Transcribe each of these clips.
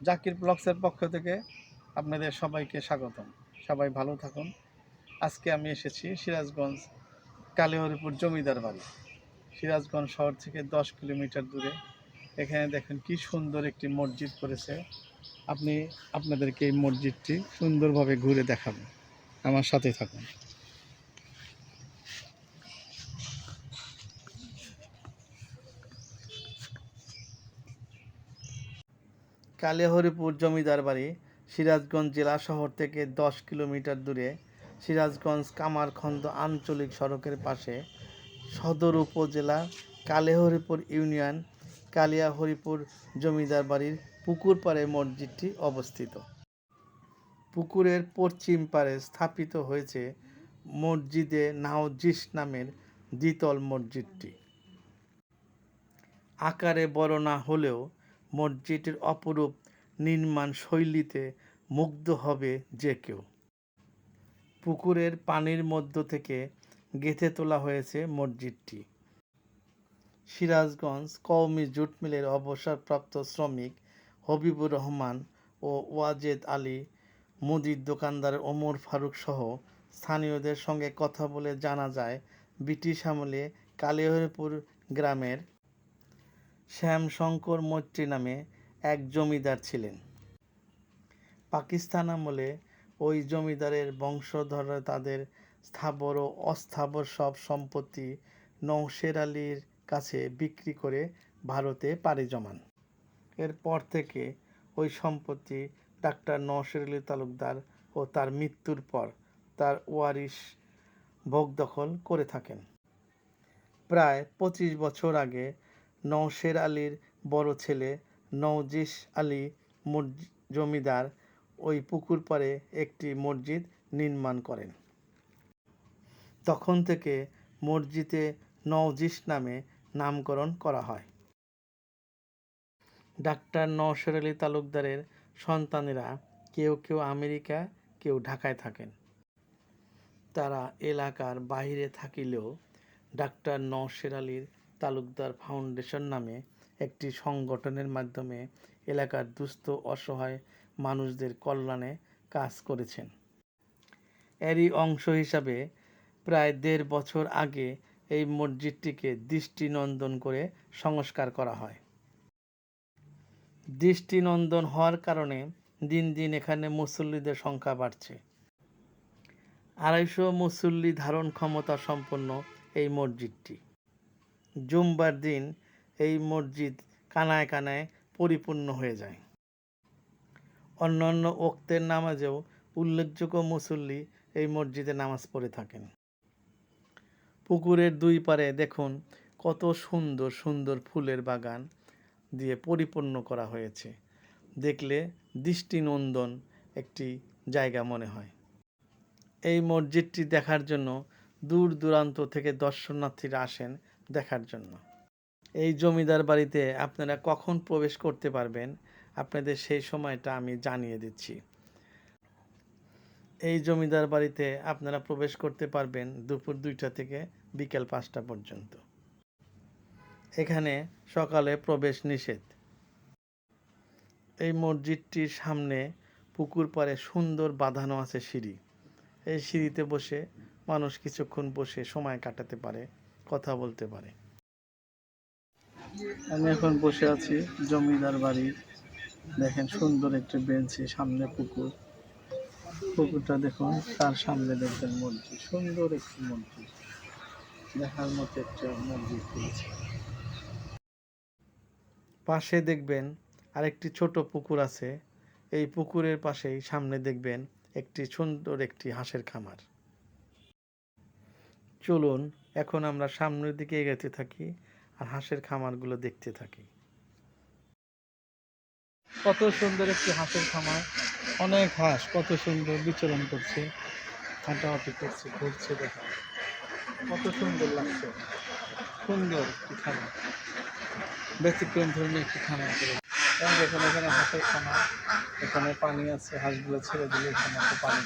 জাকির ব্লগসের পক্ষ থেকে আপনাদের সবাইকে স্বাগতম। সবাই ভালো থাকুন। আজকে আমি এসেছি সিরাজগঞ্জ কালিহরিপুর জমিদার বাড়ি। সিরাজগঞ্জ শহর থেকে দশ কিলোমিটার দূরে। এখানে দেখেন কি সুন্দর একটি মসজিদ করেছে। আপনি আপনাদেরকে এই মসজিদটি সুন্দরভাবে ঘুরে দেখাবেন। আমার সাথে থাকুন। কালিহরিপুর জমিদার বাড়ি, সিরাজগঞ্জ জেলা শহর থেকে দশ কিলোমিটার দূরে, সিরাজগঞ্জ কামারখন্দ আঞ্চলিক সড়কের পাশে, সদর উপজেলা কালেহরিপুর ইউনিয়ন, কালিয়াহরিপুর জমিদার বাড়ির পুকুর পাড়ে মসজিদটি অবস্থিত। পুকুরের পশ্চিম পাড়ে স্থাপিত হয়েছে মসজিদে নাওজিস নামের দ্বিতল মসজিদটি। আকারে বড় না হলেও মসজিদের অপরূপ নির্মাণ শৈলীতে মুগ্ধ হবে যে কেউ। পুকুরের পানির মধ্য থেকে গেঁথে তোলা হয়েছে মসজিদটি। সিরাজগঞ্জ কওমি জুট মিলের অবসরপ্রাপ্ত শ্রমিক হবিবুর রহমান ও ওয়াজেদ আলী, মুদির দোকানদার ওমর ফারুক সহ স্থানীয়দের সঙ্গে কথা বলে জানা যায়, ব্রিটিশ আমলে কালিহরিপুর গ্রামের শ্যামশঙ্কর মৈত্রী নামে এক জমিদার ছিলেন। পাকিস্তান আমলে ওই জমিদারের বংশধররা তাদের স্থাবর ও অস্থাবর সব সম্পত্তি নৌশের আলীর কাছে বিক্রি করে ভারতে পাড়ি জমান। এরপর থেকে ওই সম্পত্তি ডাক্তার নওশের আলী তালুকদার ও তার মৃত্যুর পর তার ওয়ারিশ ভোগ দখল করে থাকেন। প্রায় পঁচিশ বছর আগে নওশের আলীর বড় ছেলে নওজিস আলী জমিদার ওই পুকুর পাড়ে একটি মসজিদ নির্মাণ করেন। তখন থেকে মসজিদে নওজিস নামে নামকরণ করা হয়। ডাক্তার নওশের আলী তালুকদারের সন্তানেরা কেউ কেউ আমেরিকা, কেউ ঢাকায় থাকেন। তারা এলাকার বাইরে থাকিলেও ডাক্তার নওশের আলীর তালুকদার ফাউন্ডেশন নামে একটি সংগঠনের মাধ্যমে এলাকার দুস্থ, অসহায় মানুষদের কল্যাণে কাজ করেছেন। এরই অংশ হিসাবে প্রায় দেড় বছর আগে এই মসজিদটিকে দৃষ্টিনন্দন করে সংস্কার করা হয়। দৃষ্টিনন্দন হওয়ার কারণে দিন দিন এখানে মুসল্লিদের সংখ্যা বাড়ছে। আড়াইশো মুসল্লি ধারণ ক্ষমতা সম্পন্ন এই মসজিদটি। জুম্বার দিন এই মসজিদ কানায় কানায় পরিপূর্ণ হয়ে যায়। অন্যান্য ওক্তের নামাজেও উল্লেখযোগ্য মুসল্লি এই মসজিদে নামাজ পড়ে থাকেন। পুকুরের দুই পারে দেখুন কত সুন্দর সুন্দর ফুলের বাগান দিয়ে পরিপূর্ণ করা হয়েছে। দেখলে দৃষ্টিনন্দন একটি জায়গা মনে হয়। এই মসজিদটি দেখার জন্য দূর দূরান্ত থেকে দর্শনার্থীরা আসেন দেখার জন্য। এই জমিদার বাড়িতে আপনারা কখন প্রবেশ করতে পারবেন? আপনাদের সেই সময়টা আমি জানিয়ে দিচ্ছি। এই জমিদার বাড়িতে আপনারা প্রবেশ করতে পারবেন দুপুর দুইটা থেকে বিকেল পাঁচটা পর্যন্ত। এখানে সকালে প্রবেশ নিষেধ। এই মসজিদটির সামনে পুকুর পাড়ে সুন্দর বাঁধানো আছে সিঁড়ি। এই সিঁড়িতে বসে মানুষ কিছুক্ষণ বসে সময় কাটাতে পারে। কথা বলতে পারে। আমি এখন বসে আছি জমিদার বাড়ি। দেখেন সুন্দর একটি বেঞ্চি সামনে পুকুর। পুকুরটা দেখুন তার সামনে দেখবেন মসজিদ সুন্দর একটি মসজিদ দেখার মতো একটা মসজিদ করেছে পাশে দেখবেন আরেকটি ছোট পুকুর আছে। এই পুকুরের পাশেই সামনে দেখবেন একটি সুন্দর একটি হাঁসের খামার। চলুন এখন আমরা সামনের দিকে এগোতে থাকি আর হাঁসের খামারগুলো দেখতে থাকি। কত সুন্দর একটি হাঁসের খামার। অনেক হাঁস কত সুন্দর বিচরণ করছে হাঁটাহাঁটি করছে, ঘুরছে দেখা। কত সুন্দর লাগছে। সুন্দর একটি খামার। ব্যতিক্রম ধর্মী একটি খামার। করে এবং দেখুন এখানে হাঁসের খামার। এখানে পানি আছে, হাঁসগুলো ছেড়ে দিলে এখানে পানি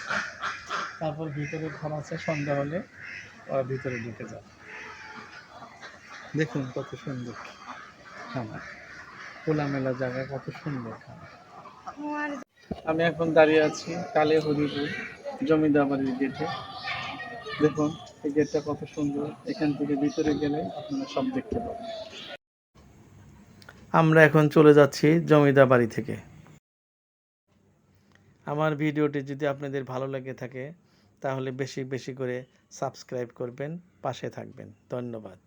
তারপর ভিতরে ঘর আছে, সন্ধ্যা হলে ওরা ভিতরে ঢুকে যায় দেখুন কত সুন্দর খামার। খোলামেলা জায়গা, কত সুন্দর খামার। আমি এখন দাঁড়িয়ে আছি কালে হরিপুর জমিদার বাড়ির গেটে দেখুন, এই গেটটা কত সুন্দর। এখান থেকে ভিতরে গেলে আপনারা সব দেখতে পাবেন। আমরা এখন চলে যাচ্ছি জমিদার বাড়ি থেকে। আমার ভিডিওটি যদি আপনাদের ভালো লেগে থাকে তাহলে বেশি বেশি করে সাবস্ক্রাইব করবেন পাশে থাকবেন। ধন্যবাদ।